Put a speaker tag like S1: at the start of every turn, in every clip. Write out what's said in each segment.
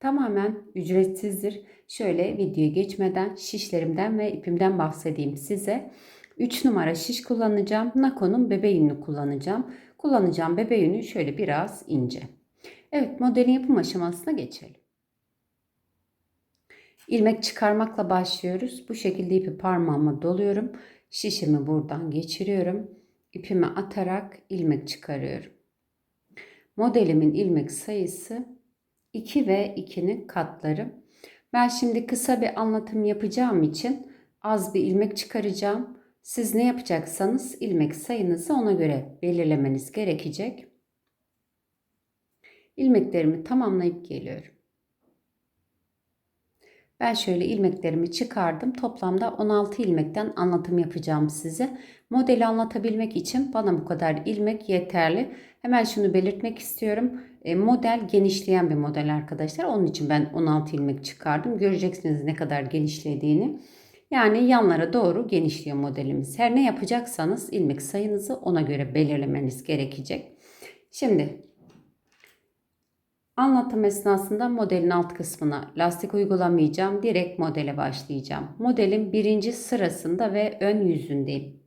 S1: tamamen ücretsizdir. Şöyle videoya geçmeden şişlerimden ve ipimden bahsedeyim size. 3 numara şiş kullanacağım. Nako'nun bebe yününü kullanacağım. Kullanacağım bebe yünü şöyle biraz ince. Evet modelin yapım aşamasına geçelim. İlmek çıkarmakla başlıyoruz. Bu şekilde ipi parmağıma doluyorum. Şişimi buradan geçiriyorum. İpimi atarak ilmek çıkarıyorum. Modelimin ilmek sayısı 2 ve 2'nin katları. Ben şimdi kısa bir anlatım yapacağım için az bir ilmek çıkaracağım. Siz ne yapacaksanız ilmek sayınızı ona göre belirlemeniz gerekecek. İlmeklerimi tamamlayıp geliyorum. Ben şöyle ilmeklerimi çıkardım. Toplamda 16 ilmekten anlatım yapacağım size. Modeli anlatabilmek için bana bu kadar ilmek yeterli. Hemen şunu belirtmek istiyorum. E, model genişleyen bir model arkadaşlar. Onun için ben 16 ilmek çıkardım. Göreceksiniz ne kadar genişlediğini. Yani yanlara doğru genişliyor modelimiz. Her ne yapacaksanız ilmek sayınızı ona göre belirlemeniz gerekecek. Şimdi Anlatım esnasında modelin alt kısmına lastik uygulamayacağım. Direkt modele başlayacağım. Modelin birinci sırasında ve ön yüzündeyim.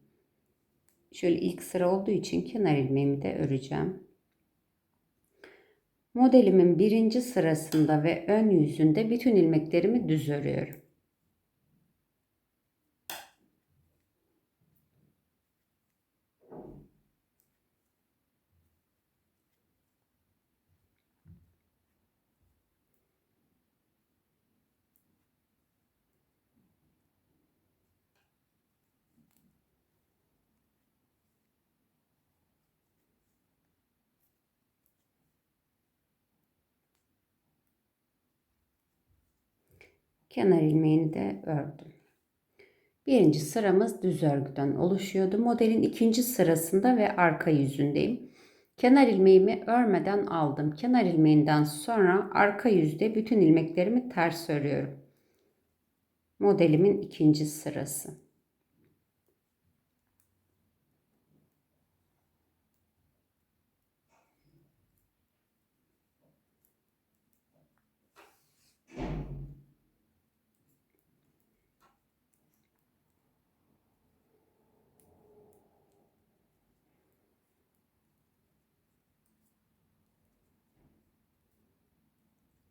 S1: Şöyle ilk sıra olduğu için kenar ilmeğimi de öreceğim. Modelimin birinci sırasında ve ön yüzünde bütün ilmeklerimi düz örüyorum. Kenar ilmeğini de ördüm. Birinci sıramız düz örgüden oluşuyordu. Modelin ikinci sırasında ve arka yüzündeyim. Kenar ilmeğimi örmeden aldım. Kenar ilmeğinden sonra arka yüzde bütün ilmeklerimi ters örüyorum. Modelimin ikinci sırası.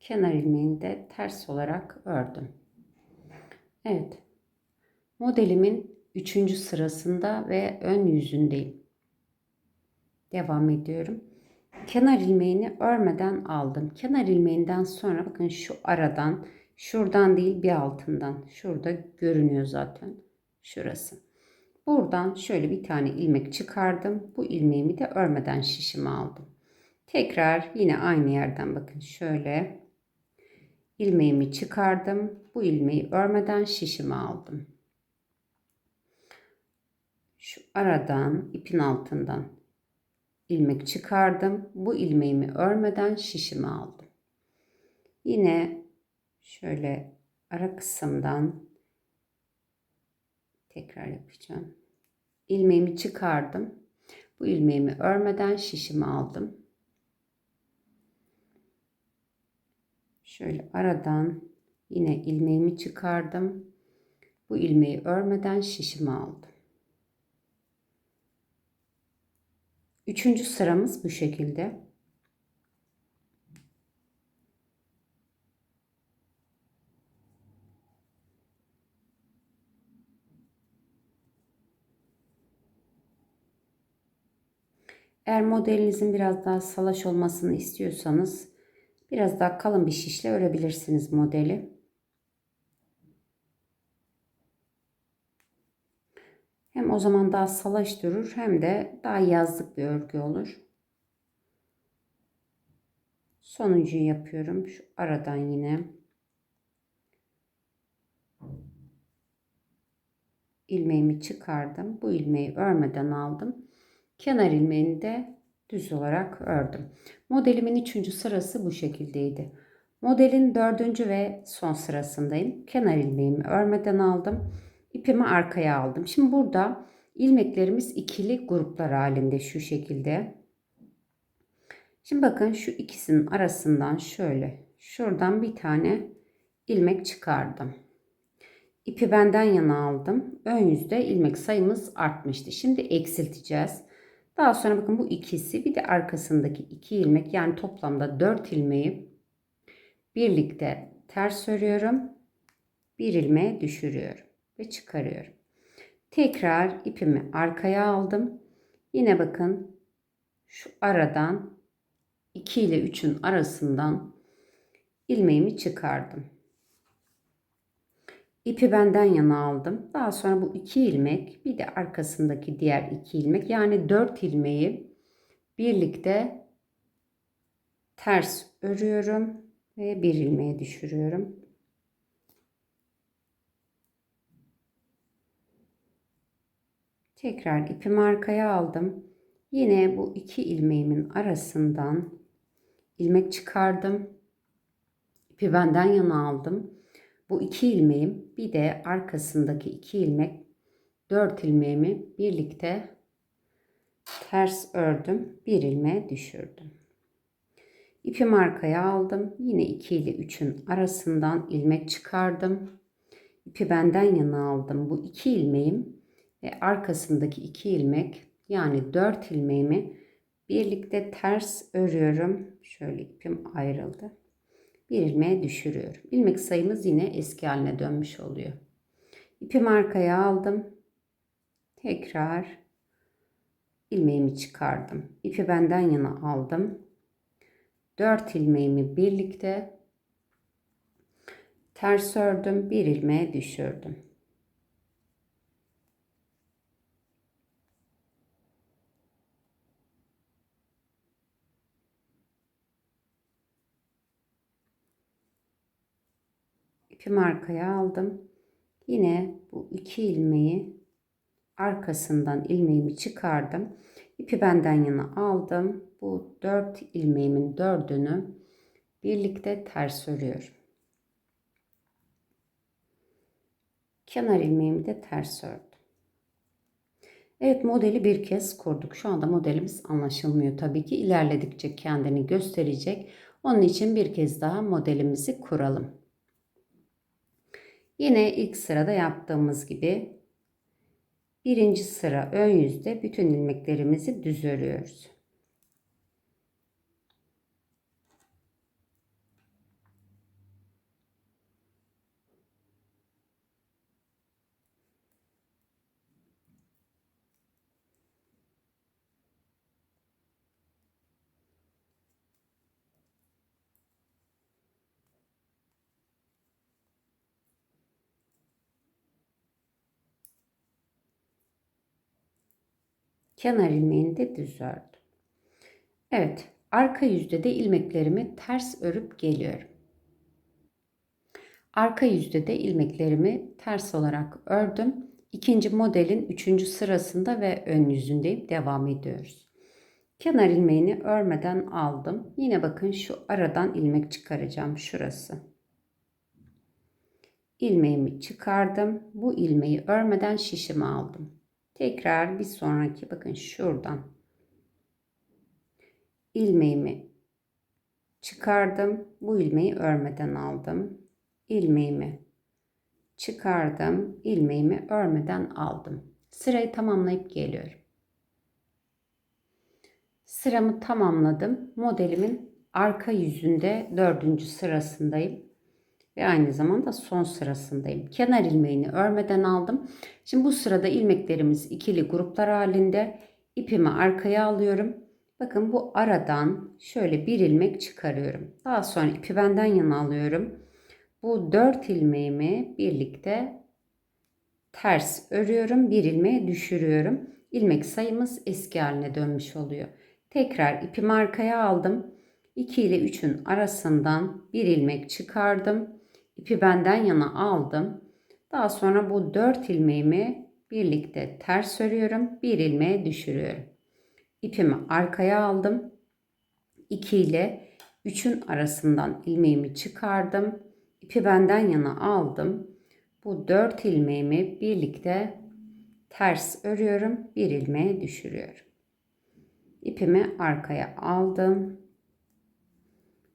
S1: Kenar ilmeğini de ters olarak ördüm. Evet. Modelimin üçüncü sırasında ve ön yüzündeyim. Devam ediyorum. Kenar ilmeğini örmeden aldım. Kenar ilmeğinden sonra bakın şu aradan, şuradan değil bir altından. Şurada görünüyor zaten. Şurası. Buradan şöyle bir tane ilmek çıkardım. Bu ilmeğimi de örmeden şişime aldım. Tekrar yine aynı yerden bakın şöyle ilmeğimi çıkardım. Bu ilmeği örmeden şişimi aldım. Şu aradan ipin altından ilmek çıkardım. Bu ilmeğimi örmeden şişimi aldım. Yine şöyle ara kısımdan tekrar yapacağım. İlmeğimi çıkardım. Bu ilmeğimi örmeden şişimi aldım. Şöyle aradan yine ilmeğimi çıkardım. Bu ilmeği örmeden şişimi aldım. Üçüncü sıramız bu şekilde. Eğer modelinizin biraz daha salaş olmasını istiyorsanız Biraz daha kalın bir şişle örebilirsiniz modeli. Hem o zaman daha salaş durur hem de daha yazlık bir örgü olur. Sonuncuyu yapıyorum. Şu aradan yine ilmeğimi çıkardım. Bu ilmeği örmeden aldım. Kenar ilmeğini de düz olarak ördüm. Modelimin üçüncü sırası bu şekildeydi. Modelin dördüncü ve son sırasındayım. Kenar ilmeğimi örmeden aldım. İpimi arkaya aldım. Şimdi burada ilmeklerimiz ikili gruplar halinde şu şekilde. Şimdi bakın şu ikisinin arasından şöyle şuradan bir tane ilmek çıkardım. İpi benden yana aldım. Ön yüzde ilmek sayımız artmıştı. Şimdi eksilteceğiz. Daha sonra bakın bu ikisi bir de arkasındaki iki ilmek yani toplamda 4 ilmeği birlikte ters örüyorum. Bir ilmeğe düşürüyorum ve çıkarıyorum. Tekrar ipimi arkaya aldım. Yine bakın şu aradan 2 ile 3'ün arasından ilmeğimi çıkardım. İpi benden yana aldım. Daha sonra bu iki ilmek bir de arkasındaki diğer iki ilmek yani dört ilmeği birlikte ters örüyorum ve bir ilmeğe düşürüyorum. Tekrar ipimi arkaya aldım. Yine bu iki ilmeğimin arasından ilmek çıkardım. İpi benden yana aldım. Bu iki ilmeğim bir de arkasındaki iki ilmek dört ilmeğimi birlikte ters ördüm. Bir ilmeğe düşürdüm. İpimi arkaya aldım. Yine 2 ile 3'ün arasından ilmek çıkardım. İpi benden yana aldım. Bu iki ilmeğim ve arkasındaki iki ilmek yani 4 ilmeğimi birlikte ters örüyorum. Şöyle ipim ayrıldı bir ilmeğe düşürüyorum. İlmek sayımız yine eski haline dönmüş oluyor. İpimi arkaya aldım. Tekrar ilmeğimi çıkardım. İpi benden yana aldım. 4 ilmeğimi birlikte ters ördüm. Bir ilmeğe düşürdüm. İpimi arkaya aldım. Yine bu iki ilmeği arkasından ilmeğimi çıkardım. İpi benden yana aldım. Bu dört ilmeğimin dördünü birlikte ters örüyorum. Kenar ilmeğimi de ters ördüm. Evet modeli bir kez kurduk. Şu anda modelimiz anlaşılmıyor tabii ki. ilerledikçe kendini gösterecek. Onun için bir kez daha modelimizi kuralım. Yine ilk sırada yaptığımız gibi birinci sıra ön yüzde bütün ilmeklerimizi düz örüyoruz. Kenar ilmeğini de düz ördüm. Evet, arka yüzde de ilmeklerimi ters örüp geliyorum. Arka yüzde de ilmeklerimi ters olarak ördüm. İkinci modelin üçüncü sırasında ve ön yüzündeyim. Devam ediyoruz. Kenar ilmeğini örmeden aldım. Yine bakın şu aradan ilmek çıkaracağım. Şurası. İlmeğimi çıkardım. Bu ilmeği örmeden şişimi aldım. Tekrar bir sonraki bakın şuradan ilmeğimi çıkardım. Bu ilmeği örmeden aldım. ilmeğimi çıkardım. ilmeğimi örmeden aldım. Sırayı tamamlayıp geliyorum. Sıramı tamamladım. Modelimin arka yüzünde dördüncü sırasındayım ve aynı zamanda son sırasındayım. Kenar ilmeğini örmeden aldım. Şimdi bu sırada ilmeklerimiz ikili gruplar halinde. ipimi arkaya alıyorum. Bakın bu aradan şöyle bir ilmek çıkarıyorum. Daha sonra ipi benden yana alıyorum. Bu dört ilmeğimi birlikte ters örüyorum. Bir ilmeğe düşürüyorum. İlmek sayımız eski haline dönmüş oluyor. Tekrar ipimi arkaya aldım. 2 ile 3'ün arasından bir ilmek çıkardım ipi benden yana aldım. Daha sonra bu 4 ilmeğimi birlikte ters örüyorum. Bir ilmeğe düşürüyorum. İpimi arkaya aldım. 2 ile 3'ün arasından ilmeğimi çıkardım. İpi benden yana aldım. Bu 4 ilmeğimi birlikte ters örüyorum. Bir ilmeğe düşürüyorum. İpimi arkaya aldım.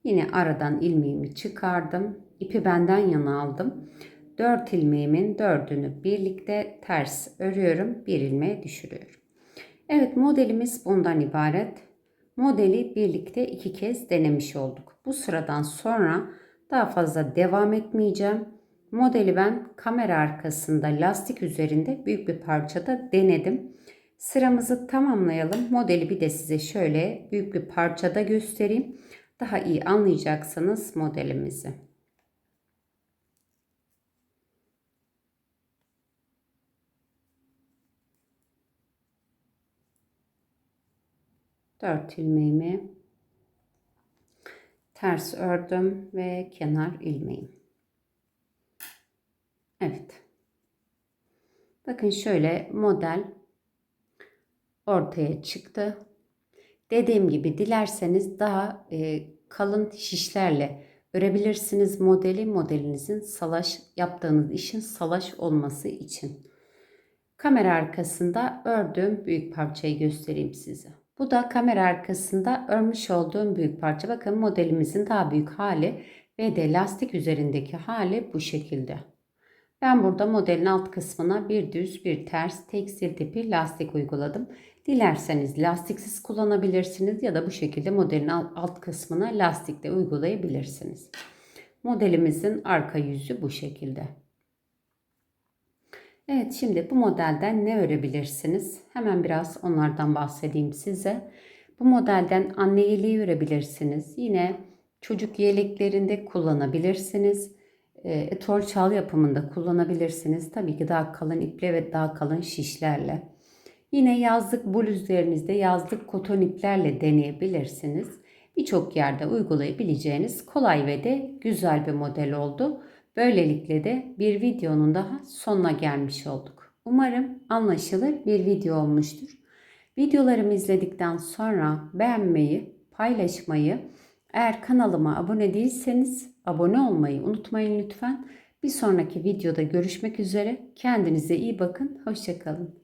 S1: Yine aradan ilmeğimi çıkardım. İpi benden yana aldım. 4 ilmeğimin dördünü birlikte ters örüyorum. Bir ilmeğe düşürüyorum. Evet modelimiz bundan ibaret. Modeli birlikte iki kez denemiş olduk. Bu sıradan sonra daha fazla devam etmeyeceğim. Modeli ben kamera arkasında lastik üzerinde büyük bir parçada denedim. Sıramızı tamamlayalım. Modeli bir de size şöyle büyük bir parçada göstereyim. Daha iyi anlayacaksınız modelimizi. Dört ilmeğimi ters ördüm ve kenar ilmeğim. Evet. Bakın şöyle model ortaya çıktı. Dediğim gibi dilerseniz daha e, kalın şişlerle örebilirsiniz modeli modelinizin salaş yaptığınız işin salaş olması için. Kamera arkasında ördüğüm büyük parçayı göstereyim size. Bu da kamera arkasında örmüş olduğum büyük parça. Bakın modelimizin daha büyük hali ve de lastik üzerindeki hali bu şekilde. Ben burada modelin alt kısmına bir düz bir ters tekstil tipi lastik uyguladım. Dilerseniz lastiksiz kullanabilirsiniz ya da bu şekilde modelin alt kısmına lastik de uygulayabilirsiniz. Modelimizin arka yüzü bu şekilde. Evet şimdi bu modelden ne örebilirsiniz? Hemen biraz onlardan bahsedeyim size. Bu modelden anne yeleği örebilirsiniz. Yine çocuk yeleklerinde kullanabilirsiniz. E, etol çal yapımında kullanabilirsiniz. Tabii ki daha kalın iple ve daha kalın şişlerle. Yine yazlık bluzlerinizde yazlık koton iplerle deneyebilirsiniz. Birçok yerde uygulayabileceğiniz kolay ve de güzel bir model oldu. Böylelikle de bir videonun daha sonuna gelmiş olduk. Umarım anlaşılır bir video olmuştur. Videolarımı izledikten sonra beğenmeyi, paylaşmayı, eğer kanalıma abone değilseniz abone olmayı unutmayın lütfen. Bir sonraki videoda görüşmek üzere. Kendinize iyi bakın. Hoşçakalın.